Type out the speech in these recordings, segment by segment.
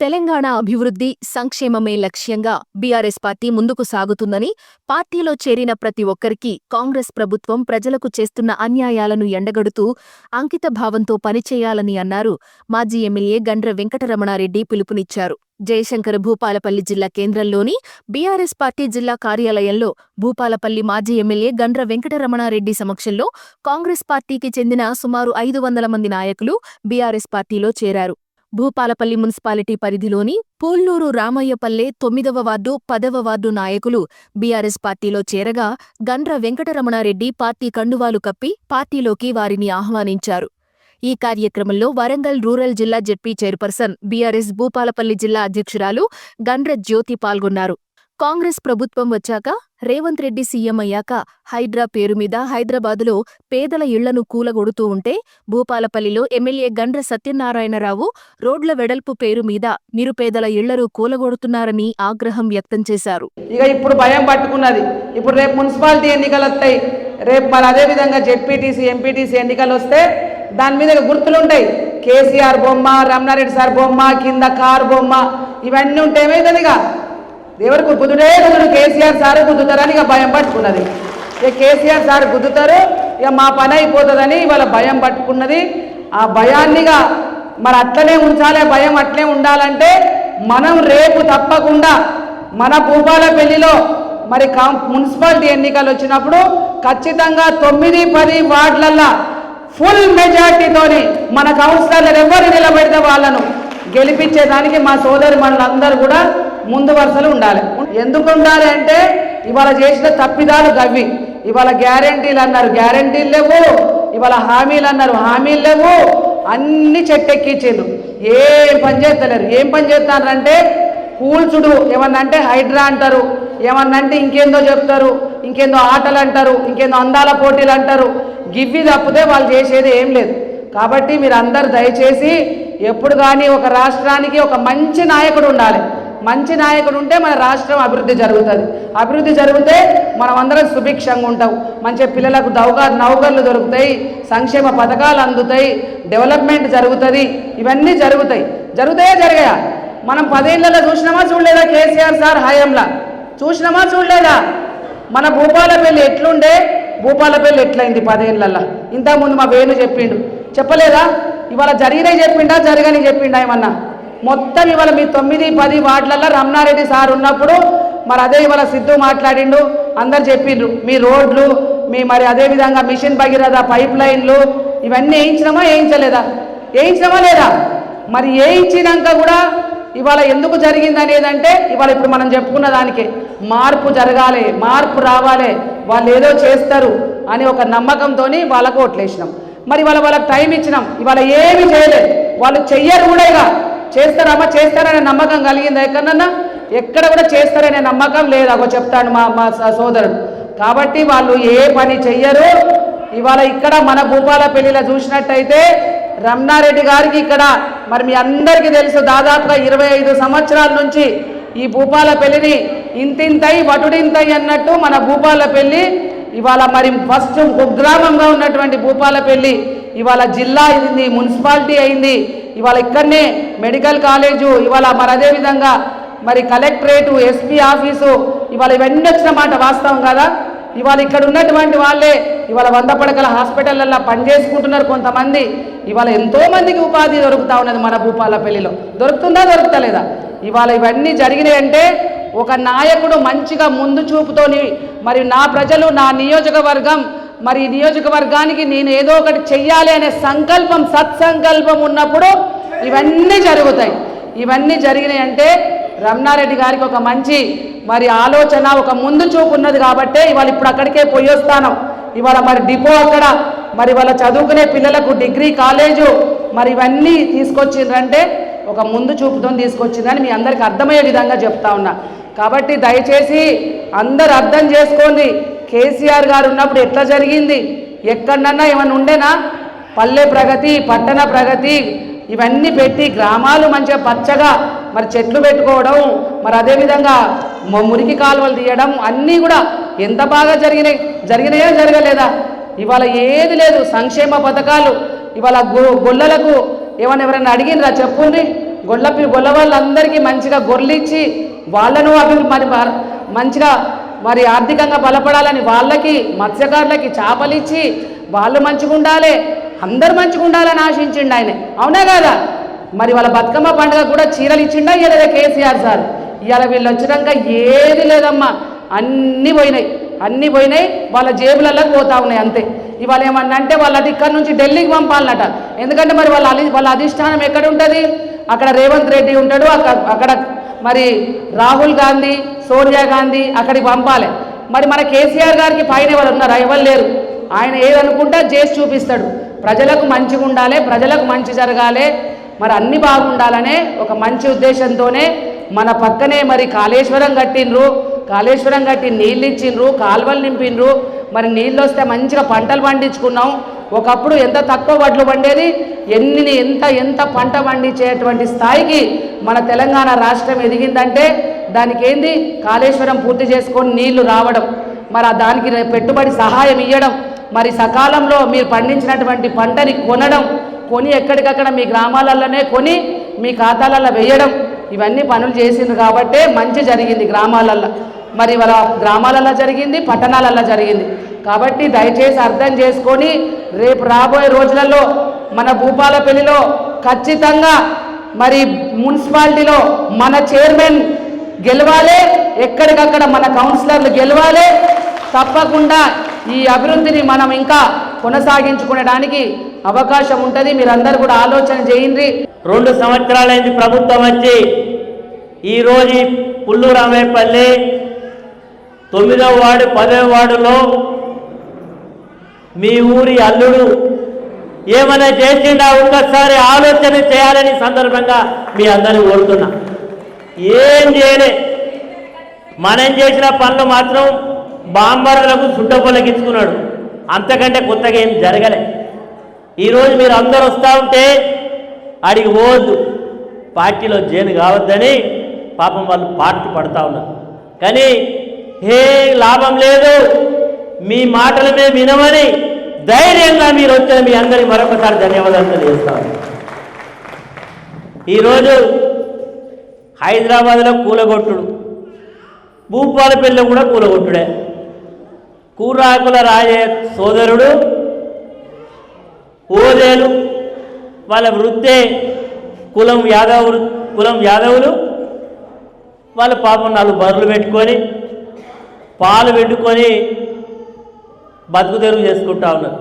తెలంగాణ అభివృద్ధి సంక్షేమమే లక్ష్యంగా బీఆర్ఎస్ పార్టీ ముందుకు సాగుతుందని పార్టీలో చేరిన ప్రతి ఒక్కరికి కాంగ్రెస్ ప్రభుత్వం ప్రజలకు చేస్తున్న అన్యాయాలను ఎండగడుతూ అంకితభావంతో పనిచేయాలని అన్నారు. మాజీ ఎమ్మెల్యే గండ్ర వెంకటరమణారెడ్డి పిలుపునిచ్చారు. జయశంకర్ భూపాలపల్లి జిల్లా కేంద్రంలోని బీఆర్ఎస్ పార్టీ జిల్లా కార్యాలయంలో భూపాలపల్లి మాజీ ఎమ్మెల్యే గండ్ర వెంకటరమణారెడ్డి సమక్షంలో కాంగ్రెస్ పార్టీకి చెందిన సుమారు ఐదు వందల మంది నాయకులు బీఆర్ఎస్ పార్టీలో చేరారు. భూపాలపల్లి మున్సిపాలిటీ పరిధిలోని పూల్నూరు రామయ్యపల్లె తొమ్మిదవ వార్డు పదవ వార్డు నాయకులు బీఆర్ఎస్ పార్టీలో చేరగా గండ్ర వెంకటరమణారెడ్డి పార్టీ కండువాలు కప్పి పార్టీలోకి వారిని ఆహ్వానించారు. ఈ కార్యక్రమంలో వరంగల్ రూరల్ జిల్లా జెడ్పీ చైర్పర్సన్ బీఆర్ఎస్ భూపాలపల్లి జిల్లా అధ్యక్షురాలు గండ్ర జ్యోతి పాల్గొన్నారు. కాంగ్రెస్ ప్రభుత్వం వచ్చాక రేవంత్ రెడ్డి సీఎం అయ్యాక హైడ్రా పేరు మీద హైదరాబాదులో పేదల ఇళ్ళను కూలగొడుతూ ఉంటే భూపాలపల్లిలో ఎమ్మెల్యే గండ్ర సత్యనారాయణరావు రోడ్ల వెడల్పు పేరు మీద నిరుపేదల ఇళ్ళను కూలగొడుతున్నారని ఆగ్రహం వ్యక్తం చేశారు. ఇక ఇప్పుడు భయం పట్టుకున్నది. ఇప్పుడు రేపు మున్సిపాలిటీ ఎన్నికలు వస్తాయి. రేపు మరి అదే విధంగా జెడ్పీటీసీ ఎంపీటీసీ ఎన్నికలు వస్తే దాని మీద గుర్తులుంటాయి. కేసీఆర్ బొమ్మ రమణారెడ్డి సార్ బొమ్మ కింద కార్ బొమ్మ ఇవన్నీ ఉంటే ఏమైతుంది ఇక ఎవరికి గుద్దుడే గుద్దుడు కేసీఆర్ సార్ గుద్దుతారని ఇక భయం పట్టుకున్నది. ఇక కేసీఆర్ సార్ గుద్దుతారు ఇక మా పని అయిపోతుందని ఇవాళ భయం పట్టుకున్నది. ఆ భయాన్నిగా మరి అట్లనే ఉంచాలి భయం అట్లే ఉండాలంటే మనం రేపు తప్పకుండా మన భూపాల పెళ్ళిలో మరి కాం మున్సిపాలిటీ ఎన్నికలు వచ్చినప్పుడు ఖచ్చితంగా తొమ్మిది పది వార్డులల్లో ఫుల్ మెజార్టీతోని మన కౌన్సిలర్లు ఎవరు నిలబెడితే వాళ్ళను గెలిపించేదానికి మా సోదరి మనులందరూ కూడా ముందు వరుసలో ఉండాలి. ఎందుకు ఉండాలి అంటే ఇవాళ చేసిన తప్పిదాలు గవ్వి. ఇవాళ గ్యారంటీలు అన్నారు. గ్యారంటీలు లేవు. ఇవాళ హామీలు అన్నారు. హామీలు లేవు. అన్ని చెట్టెక్కించారు ఏం పని చేస్తలేరు. ఏం పని చేస్తారంటే కూల్చుడు. ఏమన్నంటే హైడ్రా అంటారు. ఏమన్నంటే ఇంకేందో చెప్తారు. ఇంకేందో ఆటలు అంటారు. ఇంకేందో అందాల పోటీలు అంటారు. గివ్వి తప్పితే వాళ్ళు చేసేది ఏం లేదు. కాబట్టి మీరు అందరు దయచేసి ఎప్పుడు కానీ ఒక రాష్ట్రానికి ఒక మంచి నాయకుడు ఉండాలి. మంచి నాయకుడు ఉంటే మన రాష్ట్రం అభివృద్ధి జరుగుతుంది. అభివృద్ధి జరిగితే మనం అందరం సుభిక్షంగా ఉంటాం. మంచి పిల్లలకు దౌగా నౌకర్లు దొరుకుతాయి. సంక్షేమ పథకాలు అందుతాయి. డెవలప్మెంట్ జరుగుతుంది. ఇవన్నీ జరుగుతాయి. జరుగుతాయా జరిగాయా? మనం పదేళ్ళలో చూసినామా చూడలేదా కేసీఆర్ సార్ హయాంలా? చూసినామా చూడలేదా? మన భూపాలపల్లి ఎట్లుండే? భూపాలపల్లి ఎట్లయింది పదేళ్ళలో? ఇంతకుముందు మా వేణు చెప్పిండు. చెప్పలేదా? ఇవాళ జరిగినాయి చెప్పిండా? జరగని చెప్పిండా ఏమన్నా? మొత్తం ఇవాళ మీ తొమ్మిది పది వార్డులలో రమణారెడ్డి సార్ ఉన్నప్పుడు మరి అదే ఇవాళ సిద్ధు మాట్లాడిండు అందరు చెప్పిండ్రు. మీ రోడ్లు మీ మరి అదే విధంగా మిషన్ భగీరథ పైప్ లైన్లు ఇవన్నీ వేయించినామా వేయించలేదా? వేయించినామా లేదా? మరి వేయించినాక కూడా ఇవాళ ఎందుకు జరిగింది అనేదంటే ఇవాళ ఇప్పుడు మనం చెప్పుకున్న దానికి మార్పు జరగాలి మార్పు రావాలి వాళ్ళు ఏదో చేస్తారు అని ఒక నమ్మకంతో వాళ్ళకు ఓట్లేసినాం. మరి వాళ్ళ వాళ్ళకి టైం ఇచ్చినాం. ఇవాళ ఏమి చేయలేదు. వాళ్ళు చెయ్యరు కూడా ఇక. చేస్తారమ్మా చేస్తారనే నమ్మకం కలిగిందా ఎక్కడన్నా? ఎక్కడ కూడా చేస్తారనే నమ్మకం లేదు. అగో చెప్తాడు మా మా స- సోదరుడు. కాబట్టి వాళ్ళు ఏ పని చెయ్యరు. ఇవాళ ఇక్కడ మన భూపాల పెళ్ళిలో చూసినట్టయితే రమణారెడ్డి గారికి ఇక్కడ మరి మీ అందరికీ తెలుసు దాదాపుగా ఇరవై ఐదు సంవత్సరాల నుంచి ఈ భూపాల పెళ్ళిని ఇంతింతై వటుడింతై అన్నట్టు మన భూపాల పెళ్ళి ఇవాళ మరి ఫస్ట్ కుగ్రామంగా ఉన్నటువంటి భూపాలపల్లి ఇవాళ జిల్లా అయింది మున్సిపాలిటీ అయింది. ఇవాళ ఇక్కడనే మెడికల్ కాలేజు ఇవాళ మరి అదే విధంగా మరి కలెక్టరేటు ఎస్పీ ఆఫీసు ఇవాళ ఇవన్నీ వచ్చిన మాట వాస్తవం కదా? ఇవాళ ఇక్కడ ఉన్నటువంటి వాళ్ళే ఇవాళ వంద పడకల హాస్పిటళ్ళల్లో పనిచేసుకుంటున్నారు కొంతమంది. ఇవాళ ఎంతో మందికి ఉపాధి దొరుకుతూ ఉన్నది మన భూపాలపల్లిలో దొరుకుతుందా దొరుకుతలేదా? ఇవాళ ఇవన్నీ జరిగినాయంటే ఒక నాయకుడు మంచిగా ముందు చూపుతోని మరి నా ప్రజలు నా నియోజకవర్గం మరి నియోజకవర్గానికి నేను ఏదో ఒకటి చెయ్యాలి అనే సంకల్పం సత్సంకల్పం ఉన్నప్పుడు ఇవన్నీ జరుగుతాయి. ఇవన్నీ జరిగినాయి అంటే రమణారెడ్డి గారికి ఒక మంచి మరి ఆలోచన ఒక ముందు చూపు ఉన్నది కాబట్టే ఇవాళ ఇప్పుడు అక్కడికే పోయొస్తాను ఇవాళ మరి డిపో అక్కడ మరి వాళ్ళ చదువుకునే పిల్లలకు డిగ్రీ కాలేజు మరి ఇవన్నీ తీసుకొచ్చిండ్రంటే ఒక ముందు చూపుతో తీసుకొచ్చిందని మీ అందరికి అర్థమయ్యే విధంగా చెప్తా ఉన్నా. కాబట్టి దయచేసి అందరు అర్థం చేసుకోండి. కేసీఆర్ గారు ఉన్నప్పుడు ఎట్లా జరిగింది? ఎక్కడన్నా ఏమన్నా ఉండేనా? పల్లె ప్రగతి పట్టణ ప్రగతి ఇవన్నీ పెట్టి గ్రామాలు మంచిగా పచ్చగా మరి చెట్లు పెట్టుకోవడం మరి అదేవిధంగా మురికి కాలువలు తీయడం అన్నీ కూడా ఎంత బాగా జరిగినాయి? జరిగినాయా జరగలేదా? ఇవాళ ఏది లేదు. సంక్షేమ పథకాలు. ఇవాళ గొ గొల్లలకు ఏమైనా ఎవరైనా అడిగినరా? చెప్పుండ్రి గొల్ల గొల్ల వాళ్ళందరికీ మంచిగా గొర్రెలిచ్చి వాళ్ళను అభివృద్ధి మరి మంచిగా మరి ఆర్థికంగా బలపడాలని వాళ్ళకి మత్స్యకారులకి చేపలిచ్చి వాళ్ళు మంచిగా ఉండాలి అందరు మంచిగా ఉండాలని ఆశించిండు ఆయన. అవునా కదా? మరి వాళ్ళ బతుకమ్మ పండుగ కూడా చీరలు ఇచ్చిండా ఇలా కేసీఆర్ సార్? ఇవాళ వీళ్ళు వచ్చినాక ఏది లేదమ్మా అన్నీ పోయినాయి అన్నీ పోయినాయి వాళ్ళ జేబులలోకి పోతా ఉన్నాయి అంతే. ఇవాళ ఏమన్నా అంటే వాళ్ళది ఇక్కడ నుంచి ఢిల్లీకి పంపాలన్నట. ఎందుకంటే మరి వాళ్ళ వాళ్ళ అధిష్టానం ఎక్కడ ఉంటుంది? అక్కడ రేవంత్ రెడ్డి ఉంటాడు అక్కడ మరి రాహుల్ గాంధీ సోనియా గాంధీ అక్కడికి పంపాలి. మరి మన కేసీఆర్ గారికి పైన ఎవరు ఉన్నారా? ఎవరు లేరు. ఆయన ఏదనుకుంటే చేసి చూపిస్తాడు. ప్రజలకు మంచిగా ఉండాలి ప్రజలకు మంచి జరగాలి. మరి అన్ని బాగుండాలనే ఒక మంచి ఉద్దేశంతోనే మన పక్కనే మరి కాళేశ్వరం కట్టిండ్రు. కాళేశ్వరం కట్టి నీళ్ళు ఇచ్చిండ్రు కాలువలు నింపిండ్రు. మరి నీళ్ళు వస్తే మంచిగా పంటలు పండించుకున్నాం. ఒకప్పుడు ఎంత తక్కువ వడ్లు పండేది? ఎన్ని ఎంత ఎంత పంట పండించేటువంటి స్థాయికి మన తెలంగాణ రాష్ట్రం ఎదిగిందంటే దానికి ఏంది? కాళేశ్వరం పూర్తి చేసుకొని నీళ్ళు రావడం. మరి దానికి పెట్టుబడి సహాయం ఇవ్వడం మరి సకాలంలో మీరు పండించినటువంటి పంటని కొనడం. కొని ఎక్కడికక్కడ మీ గ్రామాలలోనే కొని మీ ఖాతాలలో వేయడం. ఇవన్నీ పనులు చేసిండ్రు కాబట్టే మంచి జరిగింది గ్రామాలల్లో. మరి వాళ్ళ గ్రామాలలో జరిగింది పట్టణాలలో జరిగింది. కాబట్టి దయచేసి అర్థం చేసుకొని రేపు రాబోయే రోజులలో మన భూపాలపల్లిలో ఖచ్చితంగా మరి మున్సిపాలిటీలో మన చైర్మన్ గెలవాలి ఎక్కడికక్కడ మన కౌన్సిలర్లు గెలవాలి. తప్పకుండా ఈ అభివృద్ధిని మనం ఇంకా కొనసాగించుకునేడానికి అవకాశం ఉంటుంది. మీరందరూ కూడా ఆలోచన చేయండి. రెండు సంవత్సరాలైంది ప్రభుత్వం వచ్చి ఈరోజు ఈ పుల్లు రామేపల్లి తొమ్మిదవ వాడు పదవ వార్డులో మీ ఊరి అల్లుడు ఏమైనా చేసిండా? ఒక్కసారి ఆలోచన చేయాలని సందర్భంగా మీ అందరిని కోరుతున్నా. ఏం చేయలే. మనం చేసిన పనులు మాత్రం బాంబర్లకు చుట్టపొలకించుకున్నాడు అంతకంటే కొత్తగా ఏం జరగలే. ఈరోజు మీరు అందరు వస్తూ ఉంటే అడిగి పోవద్దు. పార్టీలో జైలు కావద్దని పాపం వాళ్ళు పార్టీ పడతా ఉన్నారు. కానీ ఏ లాభం లేదు. మీ మాటలు మేము వినమని ధైర్యంగా మీరు వచ్చిన మీ అందరికి మరొకసారి ధన్యవాదాలు తెలియజేస్తాను. ఈరోజు హైదరాబాద్లో కూలగొట్టుడు. భూపాలపల్లి కూడా కూలగొట్టుడే. కూరాకుల రాజే సోదరుడు ఓదేలు వాళ్ళ వృత్తే కులం యాదవులు కులం యాదవులు వాళ్ళ పాపం నాలుగు బర్రెలు పెట్టుకొని పాలు పెట్టుకొని బతుకు తెరుగు చేసుకుంటా ఉన్నారు.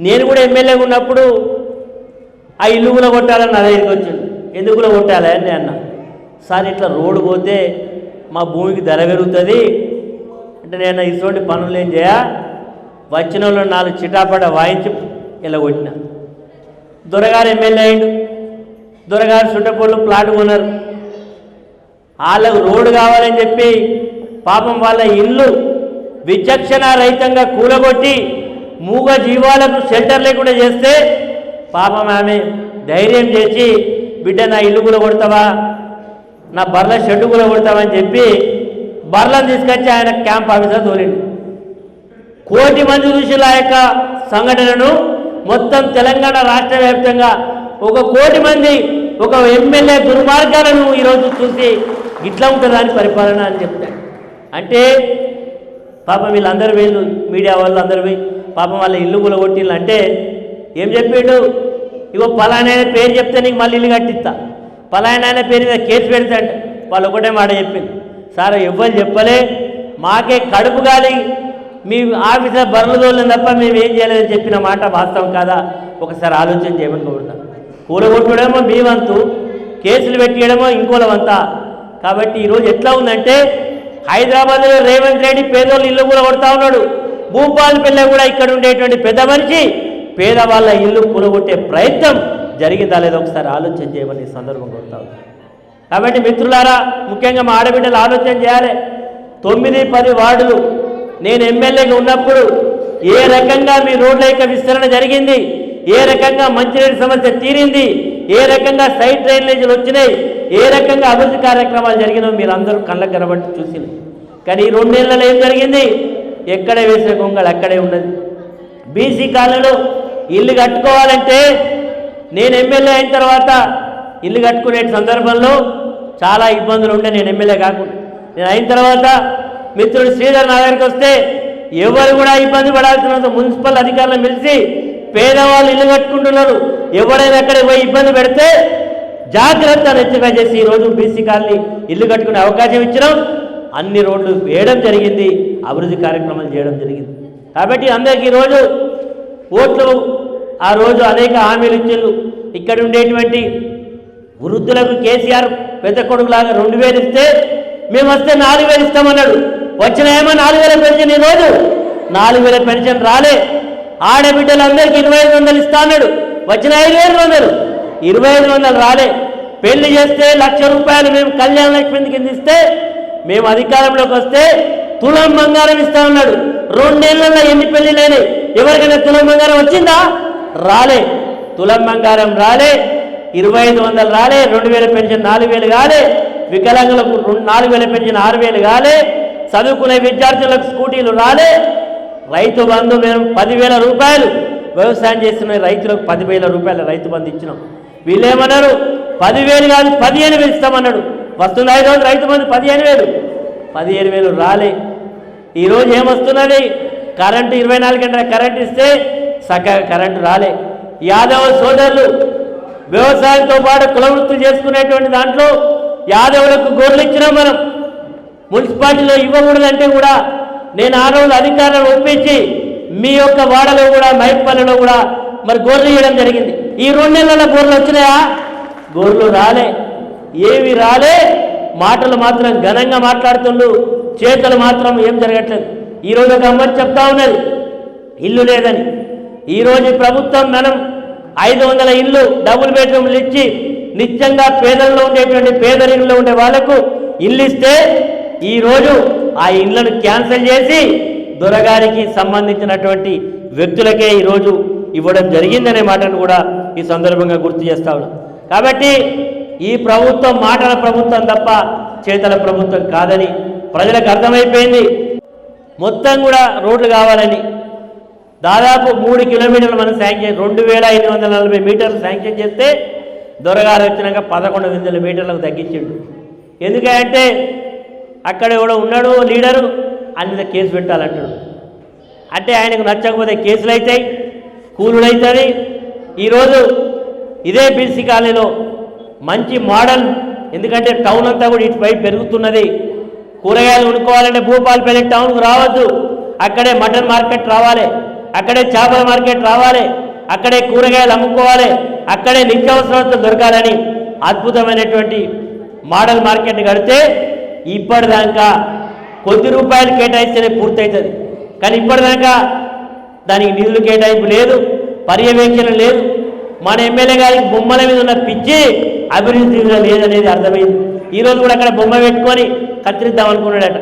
నేను కూడా ఎమ్మెల్యేగా ఉన్నప్పుడు ఆ ఇల్లు కూడా కొట్టాలని నా దగ్గరికి వచ్చిండు. ఎందుకు కూడా కొట్టాలి అని నేను అన్న. సార్ ఇట్లా రోడ్డు పోతే మా భూమికి ధర పెరుగుతుంది. అంటే నేను ఇటువంటి పనులు ఏం చేయ? వచ్చిన వాళ్ళు నాలుగు చిటాపట వాయించి ఇలా కొట్టిన. దొరగారు ఎమ్మెల్యే అయిండు. దొరగారు చుట్టపొళ్ళు ప్లాట్ కొన్నారు. వాళ్ళకు రోడ్డు కావాలని చెప్పి పాపం వాళ్ళ ఇల్లు విచక్షణ రహితంగా కూలగొట్టి మూగ జీవాలకు షెల్టర్ లేకుండా చేస్తే పాపం ఆమె ధైర్యం చేసి బిడ్డ నా ఇల్లు కూడా కొడతావా? నా బర్ల షెడ్డు కూడా కొడతావని చెప్పి బర్లను తీసుకొచ్చి ఆయన క్యాంప్ ఆఫీసర్ తోలిండు. కోటి మంది ఋషుల యొక్క సంఘటనను మొత్తం తెలంగాణ రాష్ట్ర వ్యాప్తంగా ఒక కోటి మంది ఒక ఎమ్మెల్యే దుర్మార్గాలను ఈరోజు చూసి ఇట్లా ఉంటుందని పరిపాలన అని చెప్తాడు. అంటే పాపం వీళ్ళందరూ వీళ్ళు మీడియా వాళ్ళు అందరూ పోయి పాపం వాళ్ళ ఇల్లు కూడా కొట్టిల్లు అంటే ఏం చెప్పిండు? ఇగో పలానా పేరు చెప్తే నీకు మళ్ళీ ఇల్లు కట్టిస్తా. పలానా ఆయన పేరు మీద కేసు పెడితే అంటే వాళ్ళు ఒకటే మాట చెప్పింది సార్ ఎవ్వరు చెప్పలే. మాకే కడుపు గాలి. మీ ఆఫీసర్ బర్రెలు తోలేదు తప్ప మేము ఏం చేయలేదని చెప్పిన మాట వాస్తవం కాదా? ఒకసారి ఆలోచన చేయమని కోరుతాం. కూలగొట్టడమో మీ వంతు కేసులు పెట్టియడమో ఇంకోల వంత. కాబట్టి ఈరోజు ఎట్లా ఉందంటే హైదరాబాద్లో రేవంత్ రెడ్డి పేదోళ్ళు ఇల్లు కూడా కొడతా ఉన్నాడు. భూపాలపల్లె కూడా ఇక్కడ ఉండేటువంటి పెద్ద మనిషి. పేదవాళ్ళ ఇల్లు కూలగొట్టే ప్రయత్నం జరిగిందా లేదో ఒకసారి ఆలోచన చేయమని ఈ సందర్భం కొడతా కాబట్టి మిత్రులారా ముఖ్యంగా మా ఆడబిడ్డలు ఆలోచన చేయాలి. తొమ్మిది పది వార్డులు. నేను ఎమ్మెల్యేగా ఉన్నప్పుడు ఏ రకంగా మీ రోడ్ల యొక్క విస్తరణ జరిగింది? ఏ రకంగా మంచినీటి సమస్య తీరింది? ఏ రకంగా సైడ్ డ్రైనేజీలు వచ్చినాయి? ఏ రకంగా అభివృద్ధి కార్యక్రమాలు జరిగినో మీరు అందరూ కళ్ళకు కనబట్టి చూసింది. కానీ ఈ రెండేళ్ళలో ఏం జరిగింది? ఎక్కడ వేసే గొంగళి అక్కడే ఉన్నది. బీసీ కాలనీలో ఇల్లు కట్టుకోవాలంటే నేను ఎమ్మెల్యే అయిన తర్వాత ఇల్లు కట్టుకునే సందర్భంలో చాలా ఇబ్బందులు ఉండే నేను ఎమ్మెల్యే కాకుండా. నేను అయిన తర్వాత మిత్రుడు శ్రీధర్ నా దగ్గరికి వస్తే ఎవరు కూడా ఇబ్బంది పడాల్సిన మున్సిపల్ అధికారులను పిలిచి పేదవాళ్ళు ఇల్లు కట్టుకుంటున్నారు. ఎవరైనా అక్కడ పోయి ఇబ్బంది పెడితే జాగ్రత్త హెచ్చరిక చేసి ఈరోజు బీసీ కాలనీ ఇల్లు కట్టుకునే అవకాశం ఇచ్చినాం. అన్ని రోడ్లు వేయడం జరిగింది. అభివృద్ధి కార్యక్రమాలు చేయడం జరిగింది. కాబట్టి అందరికీ ఈరోజు ఓట్లు ఆ రోజు అనేక హామీలు ఇచ్చిండ్రు. ఇక్కడ ఉండేటువంటి వృద్ధులకు కేసీఆర్ పెద్ద కొడుకులాగా రెండు వేలు ఇస్తే మేము వస్తే నాలుగు వేలు ఇస్తామన్నాడు. వచ్చిన ఏమో నాలుగు వేల పెన్షన్ ఈరోజు నాలుగు వేల పెన్షన్ రాలే. ఆడబిడ్డలందరికీ ఇరవై ఐదు వందలు ఇస్తా అన్నాడు. వచ్చిన ఐదు వేలు వందలు. ఇరవై ఐదు వందలు రాలే. పెళ్ళి చేస్తే లక్ష రూపాయలు మేము కళ్యాణ లక్ష్మి కింద ఇస్తే మేము అధికారంలోకి వస్తే తులం బంగారం ఇస్తా ఉన్నాడు రెండేళ్ళలో ఎన్ని పెళ్ళిలైనాయి ఎవరికైనా తులం బంగారం వచ్చిందా? రాలే. తులం బంగారం రాలే. ఇరవై ఐదు వందలు రాలే. రెండు వేల పెన్షన్ నాలుగు వేలు కాలే. వికలాంగులకు రెండు నాలుగు వేల పెన్షన్ ఆరు వేలు కాలే. చదువుకునే విద్యార్థులకు స్కూటీలు రాలే. రైతు బంధు మేము పదివేల రూపాయలు. వ్యవసాయం చేస్తున్న రైతులకు పదివేల రూపాయల రైతు బంధు ఇచ్చినాం. వీళ్ళేమన్నారు? పదివేలు కాదు పదిహేను వేలు ఇస్తామన్నాడు. వస్తుంది ఐదు రోజులు రైతు మంది పదిహేను వేలు. పదిహేను వేలు రాలే. ఈరోజు ఏమొస్తున్నది? కరెంటు ఇరవై నాలుగు గంటల కరెంట్ ఇస్తే చక్కగా కరెంటు రాలే. యాదవ సోదరులు వ్యవసాయంతో పాటు కులవృత్తి చేసుకునేటువంటి దాంట్లో యాదవులకు గోర్లు ఇచ్చినాం మనం. మున్సిపాలిటీలో ఇవ్వకూడదంటే కూడా నేను ఆ రోజు అధికారులను ఒప్పించి మీ యొక్క వాడలో కూడా మైపల్లెలో కూడా మరి గోర్లు ఇవ్వడం జరిగింది. ఈ రెండు నెలల గోర్లు వచ్చినాయా? గోర్లు రాలే. ఏవి రాలే? మాటలు మాత్రం ఘనంగా మాట్లాడుతుండ్రు చేతలు మాత్రం ఏం జరగట్లేదు. ఈరోజు ఒక అమ్మని చెప్తా ఉన్నది. ఇల్లు లేదని. ఈరోజు ప్రభుత్వం మనం ఐదు వందల ఇల్లు డబుల్ బెడ్రూమ్లు ఇచ్చి నిత్యంగా పేదల్లో ఉండేటువంటి పేదరికంలో ఉండే వాళ్ళకు ఇల్లు ఇస్తే ఈరోజు ఆ ఇళ్ళను క్యాన్సిల్ చేసి దొరగారికి సంబంధించినటువంటి వ్యక్తులకే ఈరోజు ఇవ్వడం జరిగిందనే మాటను కూడా ఈ సందర్భంగా గుర్తు చేస్తా ఉన్నాం. కాబట్టి ఈ ప్రభుత్వం మాటల ప్రభుత్వం తప్ప చేతల ప్రభుత్వం కాదని ప్రజలకు అర్థమైపోయింది. మొత్తం కూడా రోడ్లు కావాలని దాదాపు మూడు కిలోమీటర్లు మనం శాంక్షన్ రెండు వేల ఐదు వందల నలభై మీటర్లు శాంక్షన్ చేస్తే దొరగారు వచ్చినాక పదకొండు వందల మీటర్లకు తగ్గించిండు. ఎందుకంటే అక్కడ ఎవడో ఉన్నాడు లీడరు అన్ని కేసు పెట్టాలంటాడు అంటే ఆయనకు నచ్చకపోతే కేసులు అవుతాయి. కూలుడు అవుతుంది ఈరోజు ఇదే బీసీ కాలనీలో మంచి మోడల్ ఎందుకంటే టౌన్ అంతా కూడా ఇటుపై పెరుగుతున్నది. కూరగాయలు కొనుక్కోవాలంటే భూపాలపల్లి టౌన్కు రావద్దు. అక్కడే మటన్ మార్కెట్ రావాలి అక్కడే చేపల మార్కెట్ రావాలి అక్కడే కూరగాయలు అమ్ముకోవాలి అక్కడే నిత్యావసరాలతో దొరకాలని అద్భుతమైనటువంటి మోడల్ మార్కెట్ కడితే ఇప్పటిదాకా కొద్ది రూపాయలు కేటాయిస్తేనే పూర్తవుతుంది కానీ ఇప్పటిదాకా దానికి నిధులు కేటాయింపు లేదు పర్యవేక్షణ లేదు. మన ఎమ్మెల్యే గారికి బొమ్మల మీద ఉన్న పిచ్చి అభివృద్ధి లేదనేది అర్థమైంది. ఈరోజు కూడా అక్కడ బొమ్మ పెట్టుకొని కత్తిరిద్దాం అనుకున్నాడట.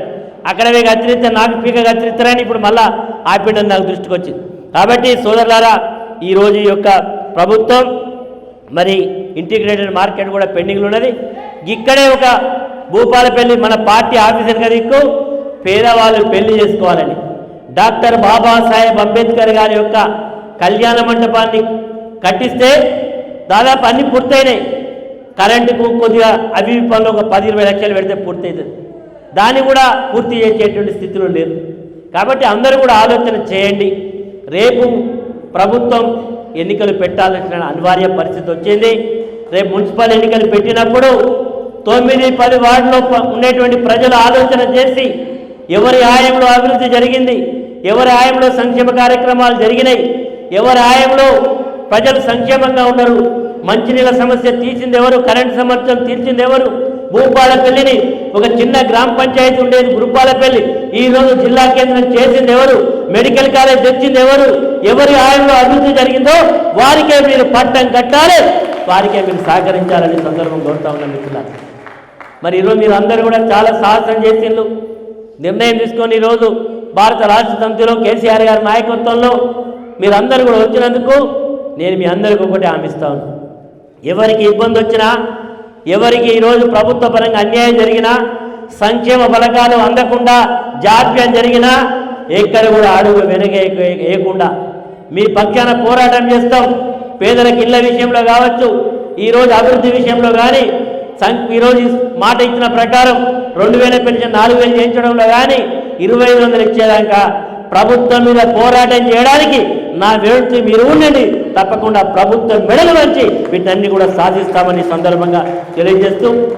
అక్కడ కత్తిరిస్తే నాకు పీక కత్తిరిస్తారని ఇప్పుడు మళ్ళా ఆపేయడం నాకు దృష్టికి వచ్చింది. కాబట్టి సోదరులారా ఈరోజు ఈ యొక్క ప్రభుత్వం మరి ఇంటిగ్రేటెడ్ మార్కెట్ కూడా పెండింగ్లు ఉన్నది. ఇక్కడే ఒక భూపాలపల్లి మన పార్టీ ఆఫీసర్ గారికి పేదవాళ్ళు పెళ్ళి చేసుకోవాలని. డాక్టర్ బాబాసాహెబ్ అంబేద్కర్ గారి యొక్క కళ్యాణ మండపాన్ని కట్టిస్తే దాదాపు అన్ని పూర్తయినాయి. కరెంటుకు కొద్దిగా అవి పనులు ఒక పది ఇరవై లక్షలు పెడితే పూర్తవుతుంది దాన్ని కూడా పూర్తి చేసేటువంటి స్థితిలో లేదు. కాబట్టి అందరూ కూడా ఆలోచన చేయండి. రేపు ప్రభుత్వం ఎన్నికలు పెట్టాల్సిన అనివార్య పరిస్థితి వచ్చింది. రేపు మున్సిపల్ ఎన్నికలు పెట్టినప్పుడు తొమ్మిది పది వార్డులో ఉండేటువంటి ప్రజలు ఆలోచన చేసి ఎవరి ఆయంలో అభివృద్ధి జరిగింది? ఎవరి ఆయంలో సంక్షేమ కార్యక్రమాలు జరిగినాయి ఎవరి ఆయంలో ప్రజలు సంక్షేమంగా ఉన్నారు మంచినీళ్ళ సమస్య తీర్చింది ఎవరు కరెంట్ సమస్య తీర్చింది ఎవరు? భూపాలపల్లిని ఒక చిన్న గ్రామ పంచాయతీ ఉండేది గురుపాలపల్లి. ఈ రోజు జిల్లా కేంద్రం చేసింది ఎవరు? మెడికల్ కాలేజ్ తెచ్చింది ఎవరు? ఎవరి ఆయంలో అభివృద్ధి జరిగిందో వారికే మీరు పట్టం కట్టాలి వారికే మీరు సహకరించాలని సందర్భం కోరుతా ఉన్నాం మిత్రులారు. మరి ఈరోజు మీరు అందరూ కూడా చాలా సాహసం చేసిండ్రు. నిర్ణయం తీసుకొని ఈరోజు భారత రాష్ట్ర సమితిలో కేసీఆర్ గారి నాయకత్వంలో మీరందరూ కూడా వచ్చినందుకు నేను మీ అందరికీ ఒకటి హామీస్తాను ఎవరికి ఇబ్బంది వచ్చినా ఎవరికి ఈరోజు ప్రభుత్వ పరంగా అన్యాయం జరిగినా సంక్షేమ పథకాలు అందకుండా జాప్యం జరిగినా ఎక్కడ కూడా అడుగు వెనక వేయకుండా మీ పక్షాన పోరాటం చేస్తాం. పేదలకు ఇళ్ళ విషయంలో కావచ్చు ఈరోజు అభివృద్ధి విషయంలో కానీ సం ఈరోజు మాట ఇచ్చిన ప్రకారం రెండు వేల పెన్షన్ నాలుగు వేలు చేయించడంలో కానీ ఇరవై ఐదు వందలు ఇచ్చేదాకా ప్రభుత్వం మీద పోరాటం చేయడానికి నా వెళ్తూ మీరు ఉండండి. తప్పకుండా ప్రభుత్వం మెడలు వంచి వీటన్ని కూడా సాధిస్తామని సందర్భంగా తెలియజేస్తూ